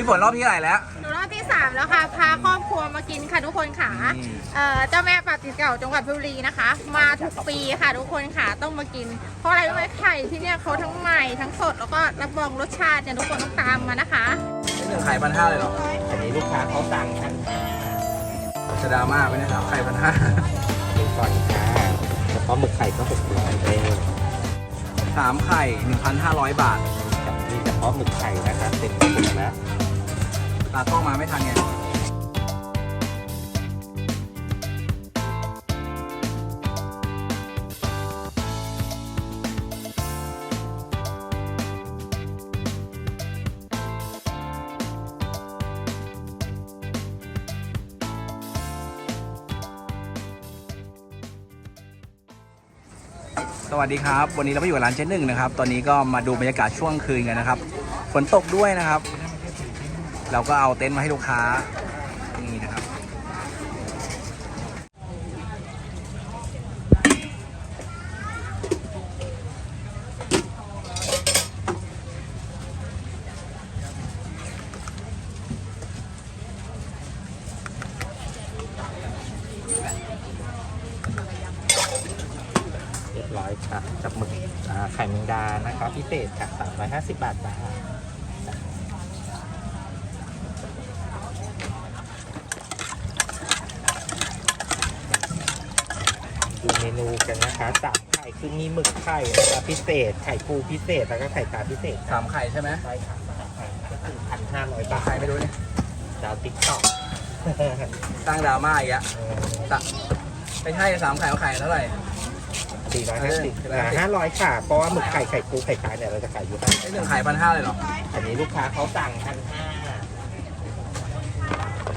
พี่ฝนรอบที่เท่าไหร่แล้ว หนูรอบที่ 3 แล้วค่ะ พาครอบครัวมากินค่ะทุกคนค่ะอืม เอ่อเจ้าแม่ปาติเก่าจังหวัดเพชรบุรีนะคะ มาทุกปีค่ะทุกคนค่ะต้องมากิน เพราะอะไรรู้ไหมไข่ที่เนี่ยเขาทั้งใหม่ทั้งสดแล้วก็รับรองรสชาติเนี่ยทุกคนต้องตามมานะคะหนึ่งไข่พันห้าเลยเหรออันนี้ลูกค้าเขาสั่งพันห้าจะดราม่าไหมเนี่ยสามไข่พันห้าดูก่อนค่ะเฉพาะหมึกไข่ก็หกร้อยเองสามไข่หนึ่งพันห้าร้อยบาทกับนี่เฉพาะหมึกไข่นะคะเต็มถุงแล้ว ตากล้องมาไม่ทันไงสวัสดีครับ วันนี้เราไปอยู่กับร้านเจ๊หนึ่งนะครับ ตอนนี้ก็มาดูบรรยากาศช่วงคืนกันนะครับ ฝนตกด้วยนะครับ เราก็เอาเต็นท์มาให้ลูกค้า นี่นะครับ เรียบร้อยค่ะกับหมึกอ่าไข่แมงดานะคะพิเศษค่ะ350 บาทจ้าดูเมนูกันนะคะ สามไข่คือมีหมึกไข่นะคะพิเศษ ไข่ปูพิเศษ แล้วก็ไข่ปลาพิเศษสามไข่ใช่ไหมใช่ค่ะสามไข่ก็คือพันห้าร้อยบาทไข่ไม่รู้เนี่ยดาวติ๊กต็อกสร้างดราม่าอีกอะสะไม่ใช่สามไข่เอาไข่เท่าไหร่สี่ร้อยห้าสิบเออห้าร้อยค่ะ เพราะว่าหมึกไข่ไข่ปูไข่ปลาเนี่ยเราจะขายอยู่ที่ไอ้หนึ่งไข่พันห้าเลยเหรอ อันนี้ลูกค้าเขาสั่งพันห้า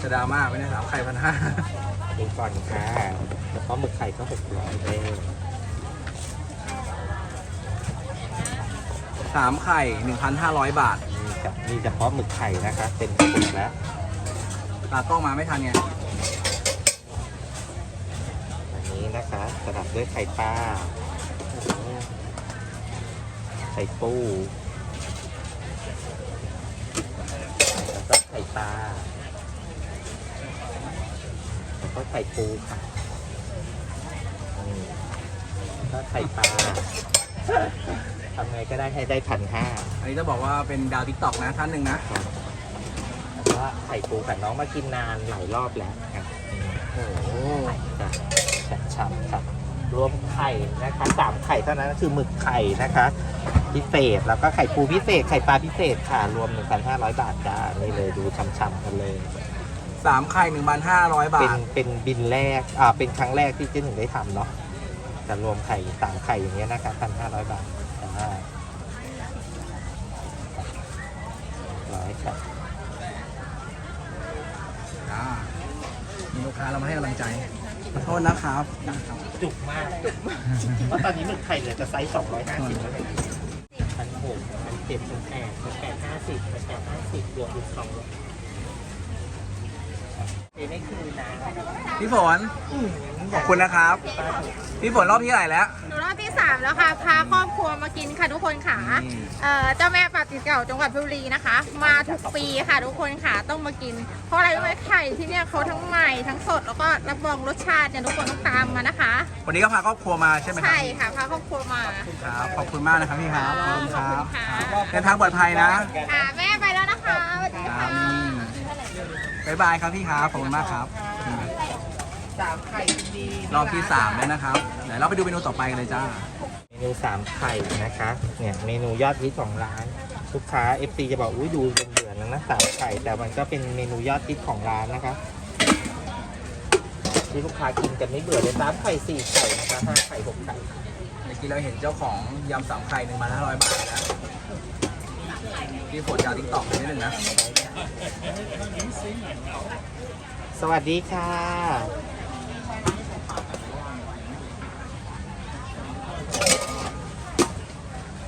จะดราม่าไหมเนี่ยสามไข่พันห้าดูก่อนค่ะเฉพาะหมึกไข่ก็หกร้อยเอง สามไข่หนึ่งพันห้าร้อยบาทนี่ครับนี่เฉพาะหมึกไข่นะคะเต็มกระปุกแล้วตากล้องมาไม่ทันไงอันนี้นะคะสลับด้วยไข่ปลาโอ้โหไข่ปูแล้วก็ไข่ปลาแล้วก็ไข่ปูค่ะอืมแล้วก็ไข่ปลา ทำไงก็ได้ให้ได้พันห้าอันนี้จะบอกว่าเป็นดาวทิกตอกนะท่านหนึ่งนะแล้วก็ไข่ปูกับน้องมากินนานหลายรอบแล้วครับอืมโอ้โหจ้ะช่ำๆครับ รวมไข่นะคะสามไข่เท่านั้นก็คือหมึกไข่นะคะ พิเศษแล้วก็ไข่ปูพิเศษไข่ปลาพิเศษค่ะ รวม 1,500 บาทจ้านี่เลยดูช่ำๆกันเลยสามไข่หนึ่งพันห้าร้อยบาเป็นทเป็นบินแรก อ่า เป็นครั้งแรกที่เจ๊หนึ่งได้ทำเนาะ แต่รวมไข่สามไข่อย่างเงี้ยนะคะ1,500บาท จ้าร้อยครับอ่ามีลูกค้าเรามาให้กำลังใจขอโทษนะครับจุกมากเพราะตอนนี้หมึกไข่เหลือจะไซส์250แล้วเนี่ยพันหกพันเจ็ดพันแปดพันแปดห้าสิบพันแปดห้าสิบรวมเป็นสองร้อยเจ๊ไม่คืนนะพี่ฝนขอบคุณนะครับ พี่ฝนรอบที่เท่าไหร่แล้วหนูรอบที่3 แล้วค่ะ พาครอบครัวมากินค่ะทุกคนค่ะอืม เอ่อเจ้าแม่ปาติเก่าจังหวัดเพชรบุรีนะคะ มาทุกปีค่ะทุกคนค่ะต้องมากิน เพราะอะไรรู้ไหมไข่ที่เนี่ยเขาทั้งใหม่ทั้งสดแล้วก็รับรองรสชาติเนี่ยทุกคนต้องตามมานะคะวันนี้ก็พาครอบครัวมาใช่ไหมครับใช่ค่ะพาครอบครัวมาครับขอบคุณมากนะครับพี่ครับขอบคุณคขอบรัคุบณค่ะเดินทางปลอดภัยนะค่ะแม่ไปแล้วนะคะสวัสดีครัค่ะบบ๊ายบายครับพี่ครับขอบคุณมากครับสามไข่ดีรอบที่สามแล้วนะครับเดี๋ยวเราไปดูเมนูต่อไปกันเลยจ้า เมนูสามไข่นะคะ เนี่ยเมนูยอดฮิตของร้านลูกค้า FC จะบอกอุ้ยดูเบื่อๆนะนะสามไข่แต่มันก็เป็นเมนูยอดฮิตของร้านนะคะ ที่ลูกค้ากินกันไม่เบื่อเลยสามไข่สี่ไข่นะคะห้าไข่หกไข่เมื่อกี้เราเห็นเจ้าของยำสามไข่หนึ่งพันห้าร้อยบาทนะพี่ฝนดาวทิกตอกนิดนึงนะ สวัสดีค่ะ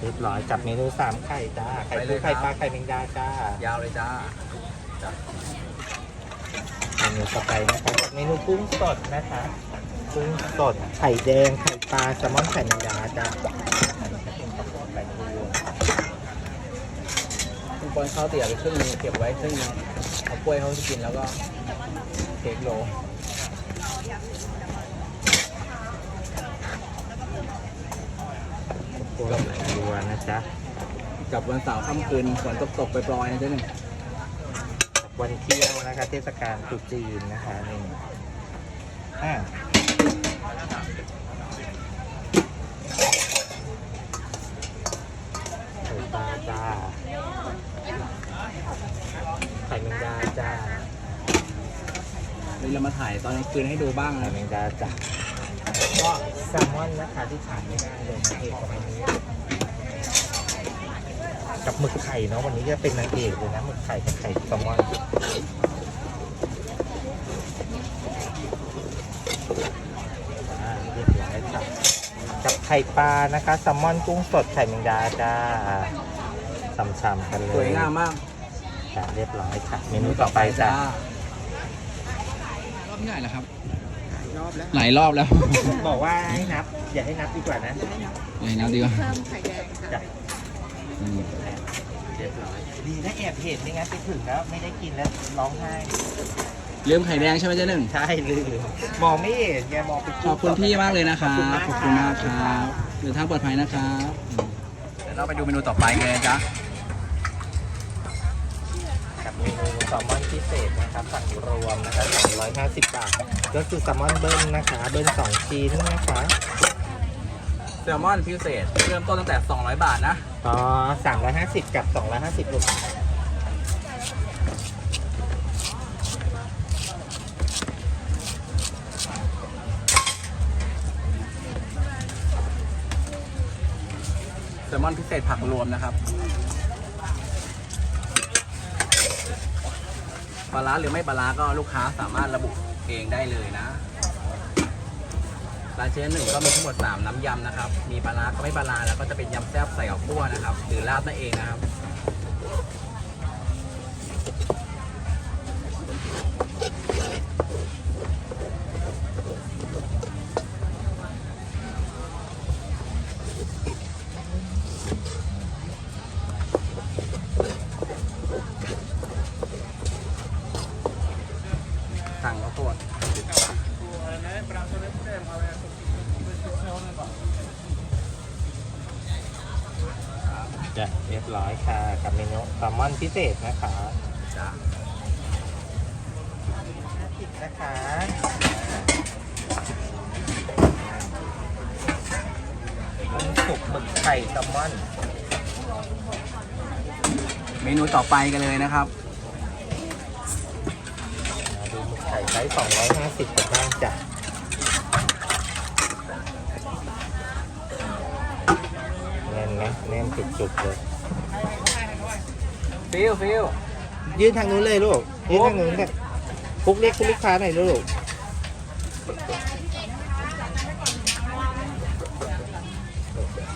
รียบร้อยกับเมนูสามไข่จ้า ไข่ไปเลปูยครับไข่ปลาไข่แมงดาจ้ายาวเลยจ้าเมนูต่อไปนะคะกับเมนูกุ้งสดนะคะกุ้งสดไข่แดงไข่ปลาแซลมอนไข่แมงดาจ้าไข่ปูป้อนข้าวเตี๋ยวไปครึ่งนึงเก็บไว้ครึ่งนึงเอากล้วยเขาจะกินแล้วก็เค้กโลพวกไหลบั วนะจ๊ะ กับวันเสาร์ค่ำคืนฝนตกตกๆไปปลอยๆนะเจ๊หนึ่งวันเที่ยวนะคะ เทศกาลตรุษจีนนะคะนี่อ่าไข่ปลาจ้าไข่แมงดาจ้าเดี๋ยวเรามาถ่ายตอนกลางคืนให้ดูบ้างไข่นะแมงดาจ้าก็แซลมอนนะคะที่ขาดไม่ได้เลยนางเอกของวันนี้ กับหมึกไข่เนาะวันนี้จะเป็นนางเอกเลยนะหมึกไข่กับไข่แซลมอนอ่าเรียบร้อยครับกับไข่ปลานะคะแซลมอนกุ้งสดไข่แมงดาจ้าฉ่ำๆกันเลยสวยงามมากจ้ะเรียบร้อยค่ะเมนูต่อไปจ้ะรอบที่ไหนแล้วครับ รอบแล้วหลายรอบแล้ว บอกว่าให้นับ อย่าให้นับดีกว่านะเลยนะดีกว่า เพิ่มไข่แดงค่ะ จ้ะอืม เรียบร้อยดีนะแอบเห็นไม่งั้นไปถึงแล้วไม่ได้กินแล้วร้องไห้ลืมไข่แดงใช่ไหมเจ๊หนึ่ง ใช่ลืมมองไม่เห็นแกมองไปขอบคุณพี่มากเลยนะคขอบรับคุณมากขอบคุณมากครับเดินทางปลอดภัยนะครับเดี๋ยวเราไปดูเมนูต่อไปกันเลยนะจ๊ะ กับเมนูแซลมอนพิเศษนะครับสั่งรวมนะคะ350 บาทก็คือแซลมอนเบิ้ลนะคะ เบิ้ลสองชิ้นนะคะ แซลมอนพิเศษ เริ่มต้นตั้งแต่ 200 บาทนะ อ๋อสามร้อยห้าสิบกับสองร้อยห้าสิบลูกแซลมอนพิเศษผักรวมนะครับปลาร้าหรือไม่ปลาร้าก็ลูกค้าสามารถระบุเองได้เลยนะ ร้านเชนหนึ่งก็มีทั้งหมด 3 น้ำยำนะครับ มีปลาร้าก็ไม่ปลาร้าแล้วก็จะเป็นยำแซ่บใส่กับขั่วนะครับ หรือราดนั่นเองนะครับ พิเศษนะคะจ้ะติดนะคะมันสุกหมึกไข่แซลมอนเมนูต่อไปกันเลยนะครับมาดูหมึกไข่ไซส์250กันบ้างจ้ะแน่นไหมแน่นจุกๆเลย ฟิลฟิลยืนทางนู้นเลยลูกยืนทางนู้นกันพุกเรียกคุณลูกค้าหน่อยลูก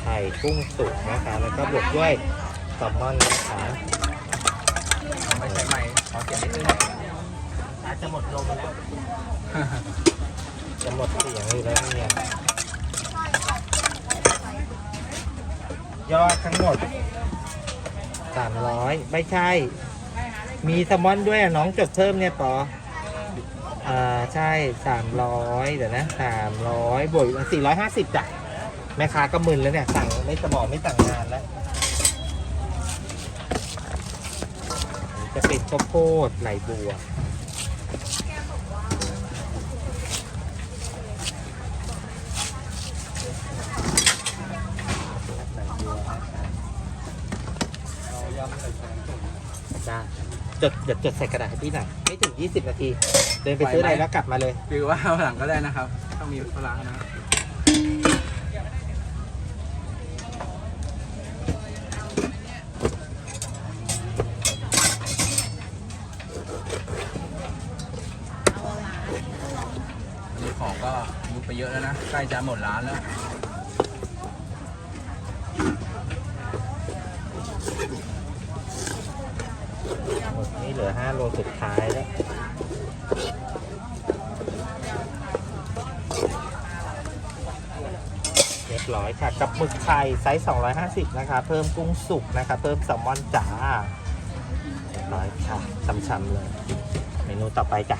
ไข่กุ้งสุกนะคะแล้วก็บวกด้วยแซลมอนนะคะไม่ใช่ไหมขอเสียงนิดนึงอาจจะหมดลมแล้ว จะหมดเสียงอยู่แล้วเนี่ยยอดทั้งหมด 300ไม่ใช่ มีแซลมอนด้วยน้องจดเพิ่มเนี่ยปออ่าใช่300เดี๋ยวนะ300บวก450จ้ะแม่ค้าก็มึนแล้วเนี่ย สั่งไม่สมองไม่สั่งงานแล้ว จะเป็นข้าวโพดไหลบัว จ้าจดจดจดใส่กระดาษให้พี่หน่อยไม่ถึง 20 นาที เดินไปซื้ออะไรแล้วกลับมาเลยฟิลว่าหลังก็ได้นะครับ ต้องมีปลาร้านะครับอันนี้ของก็ยุบไปเยอะแล้วนะ ใกล้จะหมดร้านแล้ว หมดนี่เหลือ5โลสุดท้ายแล้วเรียบร้อยค่ะ กับหมึกไข่ไซส์250 นะคะ เพิ่มกุ้งสุกนะคะ เพิ่มแซลมอนจ๋าร้อยค่ะช้ำๆเลย เมนูต่อไปจ้ะ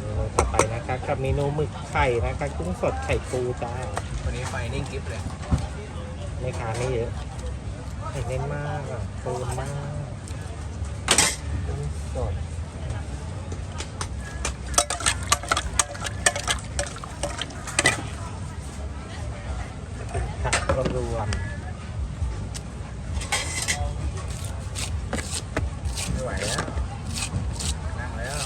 เมนูต่อไปนะคะ กับเมนูหมึกไข่นะคะกุ้งสดไข่ปูจ้าวันนี้ไฟนิ่งกิฟเลยไม่ค้าไม่เยอะไข่เน้นมากอะเติมมากกุ้งสดจะเป็นผักรวม ไม่ไหวแล้ว นั่งแล้ว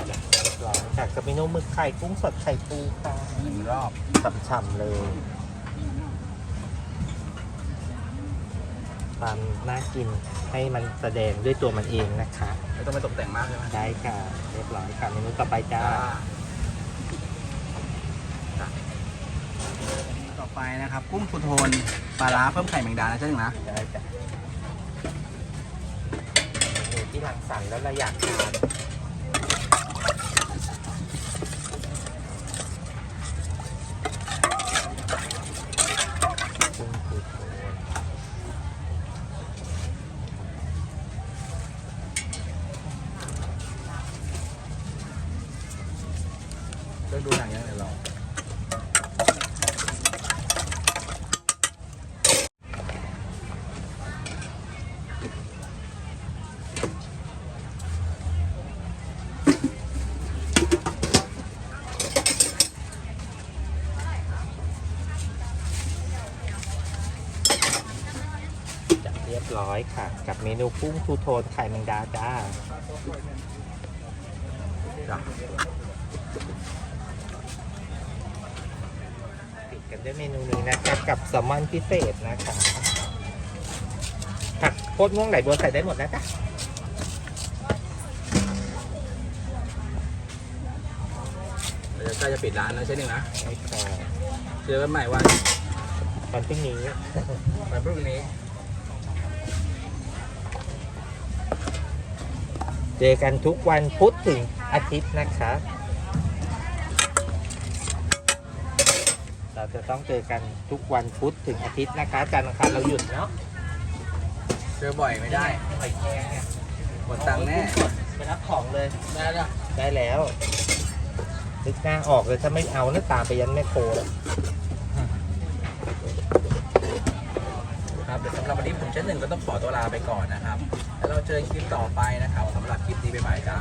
ๆจ้ะเรียบร้อยค่ะกับเม นูหมึกไข่กุ้งสดไข่ปูค่ะหนึ่งรอบฉ่ำๆเลยความน่ากินให้มันแสดงด้วยตัวมันเองนะคะ ไม่ต้องไปตกแต่งมากใช่ไหมได้ค่ะ เรียบร้อยค่ะเมนูต่อไปจ้าจ้าต่อไปนะครับ กุ้งทูโทนปลาร้าเพิ่มไข่แมงดานะเจ้าหนึ่งนะได้จ้ะเมนูที่หลังสรรค์แล้วเราอยากทาน้อยค่ะ กับเมนูกุ้งทูโทนไข่แมงดาจ้าจ้ะปิดกันด้วยเมนูนี้นะคะกับแซลมอนพิเศษนะคะผักโคตรม่วงไหลบัวใส่ได้หมดนะจ๊ะเาใกล้จะปิดร้านแล้วใช่ไหมนะะเจอกันใหม่วันวันพรุ่งนี้ วันพรุ่งนี้ เจอกันทุกวันพุธถึงอาทิตย์นะคะ เราจะต้องเจอกันทุกวันพุธถึงอาทิตย์นะคะจันทร์อังคารเราหยุดเนาะเจอบ่อยไม่ได้ไข่แกงเนี่ยหมดตังค์แน่ไปรับของเลยได้แล้วได้แล้วนึกหน้าออกเลยถ้าไม่เอาน่าตามไปยันแม่โคเลย ครับ เดี๋ยวสำหรับวันนี้ผมเช่นหนึ่งก็ต้องขอตัวลาไปก่อนนะครับ แล้วเราเจอคลิปต่อไปนะครับสำหรับคลิปนี้ไปใหม่จ้า